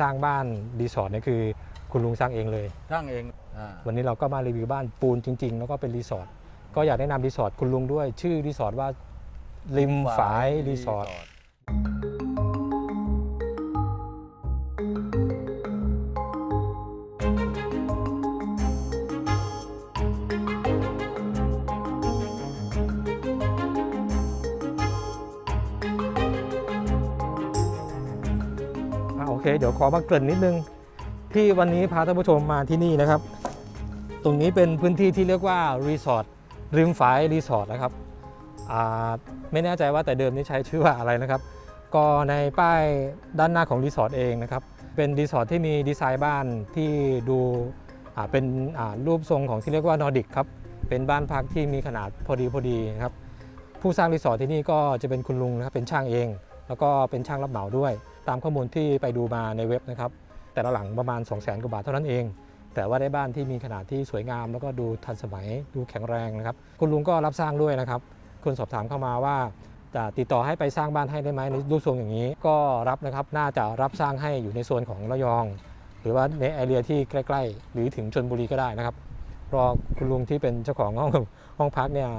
สร้างบ้านรีสอร์ทเนี่ยคือคุณลุงสร้างเองเลยช่างเองอ่าวันนี้เราก็มารีวิวบ้านปูนจริง ๆ แล้วก็เป็นรีสอร์ทก็อยากแนะนำรีสอร์ทคุณลุงด้วย ชื่อรีสอร์ทว่าริมฝายรีสอร์ท เคเดี๋ยวขอมาเกริ่นนิดนึง ที่วันนี้พาท่านผู้ชมมาที่นี่นะครับ ตรงนี้เป็นพื้นที่ที่เรียกว่ารีสอร์ทริมฝายรีสอร์ทนะครับไม่แน่ใจว่าแต่เดิมนี่ใช้ชื่อว่าอะไรนะครับ ก็ในป้ายด้านหน้าของรีสอร์ทเองนะครับ เป็นรีสอร์ทที่มีดีไซน์บ้านที่ดูเป็นรูปทรงของที่เรียกว่านอร์ดิกครับ เป็นบ้านพักที่มีขนาดพอดีพอดีนะครับ ผู้สร้างรีสอร์ทที่นี่ก็จะเป็นคุณลุงนะครับ เป็นช่างเอง แล้วก็เป็นช่างรับเหมาด้วย ตามข้อมูลที่ไปดูมาในเว็บนะครับ แต่ละหลังประมาณ2 0 0 0 0 0 กว่าบาทเท่านั้นเอง แต่ว่าได้บ้านที่มีขนาดที่สวยงาม แล้วก็ดูทันสมัยดูแข็งแรงนะครับ คุณลุงก็รับสร้างด้วยนะครับ คุณสอบถามเข้ามาว่าจะติดต่อให้ไปสร้างบ้านให้ได้ไหมในรูปทรงอย่างนี้ ก็รับนะครับน่าจะรับสร้างให้อยู่ในโซนของระยอง หรือว่าในแอเรียที่ใกล้ ๆ หรือถึงชนบุรีก็ได้นะครับราะคุณลุงที่เป็นเจ้าของห้องห้องพักเนี่ย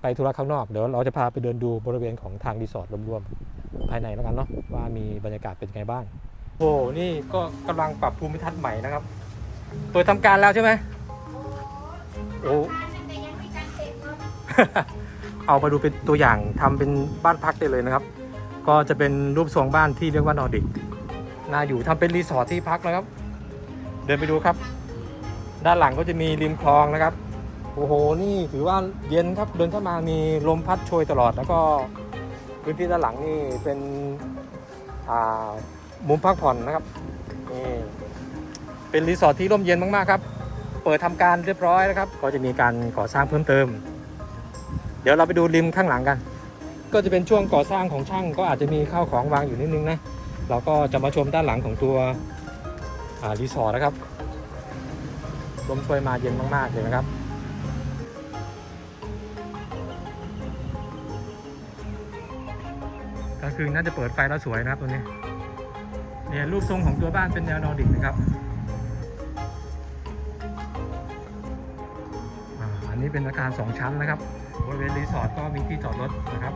ไปธุระข้างนอก เดี๋ยวเราจะพาไปเดินดูบริเวณของทางรีสอร์ทรวมๆภายในแล้วกันเนาะว่ามีบรรยากาศเป็นไงบ้างโอ้โหนี่ก็กำลังปรับภูมิทัศน์ใหม่นะครับ เปิดทำการแล้วใช่ไหมโอ้เอามาดูเป็นตัวอย่างทำเป็นบ้านพักได้เลยนะครับ ก็จะเป็นรูปทรงบ้านที่เรียกว่านอร์ดิกน่าอยู่ทำเป็นรีสอร์ทที่พักนะครับ เดินไปดูครับ ด้านหลังก็จะมีริมคลองนะครับ โอ้โห นี่ถือว่าเย็นครับ เดินเข้ามามีลมพัดโชยตลอด แล้วก็พื้นที่ด้านหลังนี่เป็นมุมพักผ่อนนะครับ นี่ เป็นรีสอร์ทที่ร่มเย็นมากๆครับ เปิดทำการเรียบร้อยนะครับ ก็จะมีการก่อสร้างเพิ่มเติม เดี๋ยวเราไปดูริมข้างหลังกัน ก็จะเป็นช่วงก่อสร้างของช่าง ก็อาจจะมีข้าวของวางอยู่นิดนึงนะ เราก็จะมาชมด้านหลังของตัวรีสอร์ทนะครับ ลมช่วยมาเย็นมากๆเลยนะครับ กลางคืนน่าจะเปิดไฟแล้วสวยนะครับตัวนี้เนี่ยรูปทรงของตัวบ้านเป็นแนวนอร์ดิกนะครับอันนี้เป็นอาคาร2ชั้นนะครับบริเวณรีสอร์ทก็มีที่จอดรถนะครับ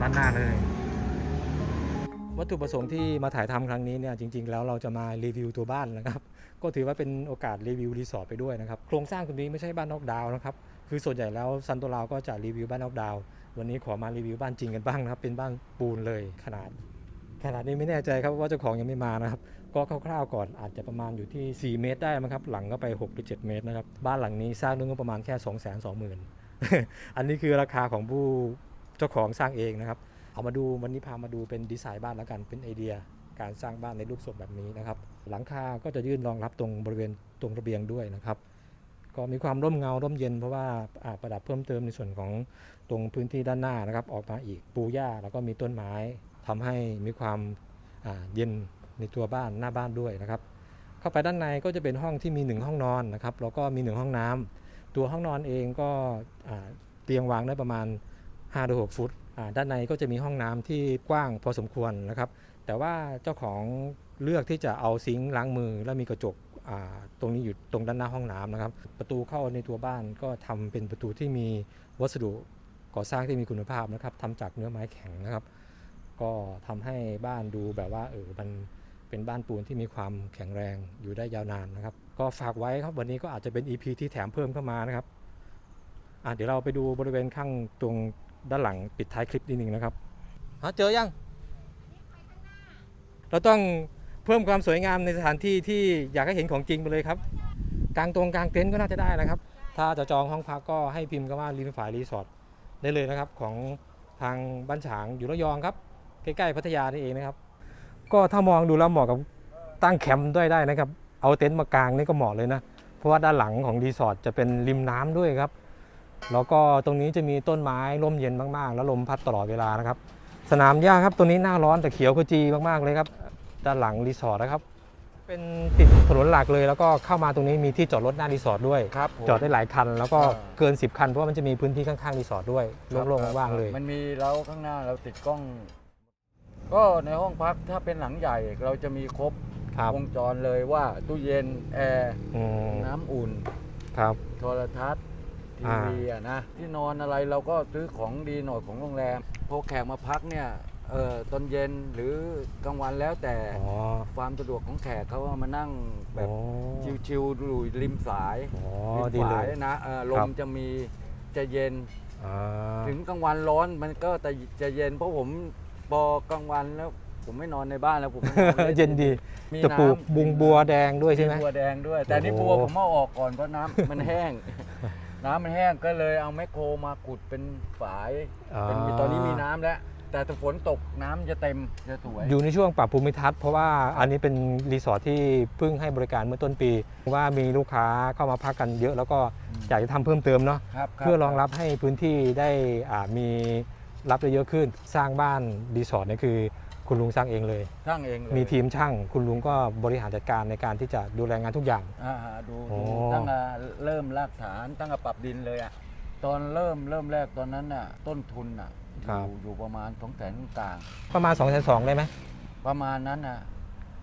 ด้านหน้าเลย วัตถุประสงค์ที่มาถ่ายทำครั้งนี้เนี่ยจริง ๆ แล้วเราจะมารีวิวตัวบ้านนะครับ ก็ถือว่าเป็นโอกาสรีวิวรีสอร์ทไปด้วยนะครับ โครงสร้างตรงนี้ไม่ใช่บ้านนอกดาวนะครับ คือส่วนใหญ่แล้วซันโตราวก็จะรีวิวบ้านนอกดาว วันนี้ขอมารีวิวบ้านจริงกันบ้างนะครับ เป็นบ้านปูนเลยขนาด ขนาดนี้ไม่แน่ใจครับว่าเจ้าของยังไม่มานะครับ ก็คร่าวๆก่อนอาจจะประมาณอยู่ที่ 4 เมตรได้มั้งครับ หลังก็ไป6หรือ7เมตรนะครับ บ้านหลังนี้สร้างด้วยงบประมาณแค่ 2 2 0 0 0 0 อันนี้คือราคาของผู้เจ้าของสร้างเองนะครับ เอามาดูวันนี้พามาดูเป็นดีไซน์บ้านแล้วกัน เป็นไอเดีย การสร้างบ้านในรูปทรงแบบนี้นะครับ หลังคาก็จะยื่นรองรับตรงบริเวณตรงระเบียงด้วยนะครับ ก็มีความร่มเงาร่มเย็นเพราะว่าอาประดับเพิ่มเติมในส่วนของตรงพื้นที่ด้านหน้านะครับ ออกมาอีกปูหญ้าแล้วก็มีต้นไม้ทำให้มีความเย็นในตัวบ้านหน้าบ้านด้วยนะครับ เข้าไปด้านในก็จะเป็นห้องที่มีหนึ่งห้องนอนนะครับแล้วก็มีหนึ่งห้องน้ำตัวห้องนอนเองก็เตียงวางได้ประมาณ5-6ถึงฟุตด้านในก็จะมีห้องน้ำที่กว้างพอสมควรนะครับ แต่ว่าเจ้าของ เลือกที่จะเอาซิงค์ล้างมือ แล้วมีกระจกตรงนี้อยู่ตรงด้านหน้าห้องน้ำนะครับ ประตูเข้าในตัวบ้านก็ทำเป็นประตูที่มีวัสดุก่อสร้างที่มีคุณภาพนะครับทำจากเนื้อไม้แข็งนะครับ ก็ทำให้บ้านดูแบบว่าเออมันเป็นบ้านปูนที่มีความแข็งแรงอยู่ได้ยาวนานนะครับ ก็ฝากไว้ครับวันนี้ก็อาจจะเป็น EP ที่แถมเพิ่มเข้ามานะครับเดี๋ยวเราไปดูบริเวณข้างตรงด้านหลังปิดท้ายคลิปนิดนึงนะครับเจอยังเราต้อง เพิ่มความสวยงามในสถานที่ที่อยากให้เห็นของจริงไปเลยครับกลางตรงกลางเต็นท์ก็น่าจะได้นะครับ ถ้าจะจองห้องพักก็ให้พิมพ์คำว่าริมฝายรีสอร์ทได้เลยนะครับ ของทางบ้านฉางอยู่ระยองครับ ใกล้ๆพัทยานี่เองนะครับ ก็ถ้ามองดูแล้วเหมาะกับตั้งแคมป์ด้วยได้นะครับ เอาเต็นท์มากางนี่ก็เหมาะเลยนะ เพราะว่าด้านหลังของรีสอร์ทจะเป็นริมน้ำด้วยครับ แล้วก็ตรงนี้จะมีต้นไม้ร่มเย็นมากๆ แล้วลมพัดตลอดเวลานะครับ สนามหญ้าครับตัวนี้หน้าร้อนแต่เขียวขจีมากๆเลยครับ ด้านหลังรีสอร์ทนะครับ เป็นติดถนนหลักเลย แล้วก็เข้ามาตรงนี้มีที่จอดรถหน้ารีสอร์ทด้วย ครับผม จอดได้หลายคัน แล้วก็อ่า เกิน 10 คันเพราะว่ามันจะมีพื้นที่ข้างๆรีสอร์ทด้วยครับโล่งครับๆว่างๆเลย มันมีเล้าข้างหน้าเราติดกล้อง ก็ในห้องพักถ้าเป็นหลังใหญ่เราจะมีครบครับวงจรเลยว่าตู้เย็นแอร์อืมน้ำอุ่น ครับ โทรทัศน์ทีอ่า วีอะนะที่นอนอะไรเราก็ซื้อของดีหน่อยของโรงแรมพอแขกมาพักเนี่ย เออตอนเย็นหรือกลางวันแล้วแต่อ๋อความสะดวกของแขกเขามานั่งแบบโอ้ชิวๆดูริมสายอ๋อริมดีเลฝายย นะเออลครัมบ จะมีจะเย็น อ่าถึงกลางวันร้อนมันก็จะจะเย็น เพราะผมพอกลางวันแล้ว ผมไม่นอนในบ้านแล้วผมไม่นอนล่เย็นดีมีจะปลูกน้ำบุงบัวแดงด้วยใช่ไหม บัวแดงด้วย แต่นี่โอ้บัโห วผมเอาออกก่อนเพราะน้ำ มันแห้ง น้ำมันแห้งก็เลยเอาแมคโครมาขุดเป็นฝายเป็นตอนนี้มีน้ำแล้ว แต่ถ้าฝนตกน้ำจะเต็มจะสวย อยู่ในช่วงปรับภูมิทัศน์เพราะว่าอันนี้เป็นรีสอร์ทที่เพิ่งให้บริการเมื่อต้นปี ว่ามีลูกค้าเข้ามาพักกันเยอะ แล้วก็อืม อยากจะทำเพิ่มเติมเนาะครับคบเพื่อรองรับให้พื้นที่ได้อ่ามีรับได้เยอะขึ้น สร้างบ้านรีสอร์ทเนี่ยคือคุณลุงสร้างเองเลยช่างเองเลยมีทีมช่าง คุณลุงก็บริหารจัดการในการที่จะดูแลงานทุกอย่าง อ่าฮะดูโอ้ ดูตั้งแต่เริ่มรากฐานตั้งแต่ปรับดินเลยอะตอนเริ่มเริ่มแรกตอนนั้นน่ะต้นทุนอะ อยู่อยู่ประมาณสองแสนกลางประมาณ2องแสนสองได้ไหมประมาณนั้นนะ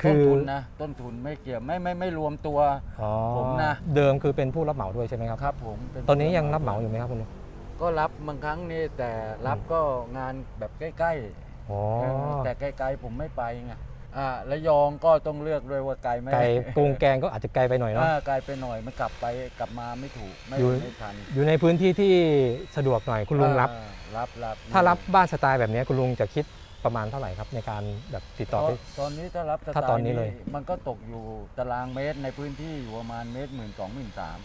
คืต้นอ ทุนนะต้นทุนไม่เกี่ยวไม่ไม่ไม่รวมตัว อ๋อผมนะ เดิมคือเป็นผู้รับเหมาด้วยใช่ไหมครับ ครับผมเป็ตอนนี้ยังรับเหมาอยู่ไหมครับคุณลุงก็รับบางครั้งนี่แต่รับอืมก็งานแบบใกล้อ๋อๆเออแต่ไกลๆผมไม่ไปไง อ่าระยองก็ต้องเลือกด้วยว่าไกลไหมไกลกรุงแกงก็อาจจะไกลไปหน่อยเนาะอ่าไกลไปหน่อยมันกลับไปกลับมาไม่ถูกไม่อยู่ไม่ทันอยู่ในพื้นที่ที่สะดวกหน่อยคุณลุงรับ อ่ารับรับถ้ารับบ้านสไตล์แบบนี้คุณลุงจะคิดประมาณเท่าไหร่ครับในการแบบติดต่อตอนไป ตอนนี้ถ้ารับสไตถ้าตอนล์นี้นี้เลยมันก็ตกอยู่ตารางเมตรในพื้นที่อยู่ประมาณเมตรหมื่นสองหมื่นสาม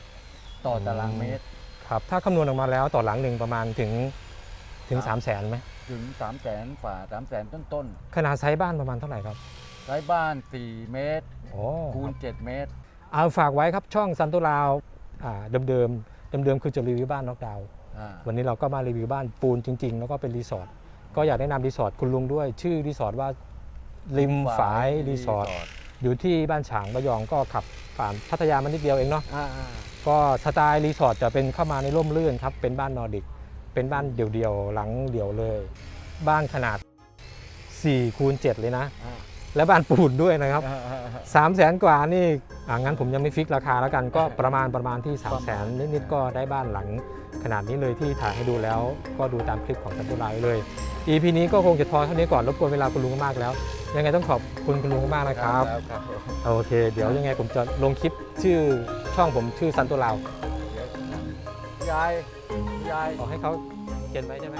ต่อตารางเมตร ครับถ้าคำนวณออกมาแล้วต่อหลังหนึ่งประมาณถึงถึงค3รั0บ0แสนไหม ถึง3 0 0แสนฝ่า3 0 0แสนต้นต้นขนาดไซส์บ้านประมาณเท่าไหร่ครับๆใช้บ้าน 4 เมตร โอ้คูณ 7 เมตร เอาฝากไว้ครับช่องซันตุลาวอ่าเดิมๆเดิมๆคือจะรีวิวบ้านน็อกดาวน์อ่าวันนี้เราก็มารีวิวบ้านปูนจริง ๆ แล้วก็เป็นรีสอร์ทก็อยากแนะนำรีสอร์ทคุณลุงด้วย ชื่อรีสอร์ทว่าริมฝายรีสอร์ทอยู่ที่บ้านฉางระยองก็ขับผ่านพัทยามานิดเดียวเองเนาะ อ่าอ่าก็สไตล์รีสอร์ทจะเป็นเข้ามาในร่มรื่นครับ เป็นบ้านนอร์ดิก เป็นบ้านเดี่ยวๆหลังเดี่ยวเลย บ้านขนาด4คูณ7เลยนะอ่าและบ้านปูนด้วยนะครับอ่าอ่าอ่า3 0 0แสนกว่านี่อ่างั้นผมยังไม่ฟิกราคาแล้วกันก็ประมาณประมาณที่ 3 0 0แสนนิดๆก็ได้บ้านหลัง ขนาดนี้เลยที่ถ่ายให้ดูแล้วก็ดูตามคลิปของสันตุลายเลย EP นี้ก็คงจะพอเท่านี้ก่อนรบกวนเวลาคุณลุงมากแล้ว ยังไงต้องขอบคุณคุณลุงมากนะครับครับโอเค เดี๋ยวยังไงผมจะลงคลิปชื่อช่องผมชื่อซันตุลาว ยายยายขอให้เขาเขียนไว้ใช่ไหม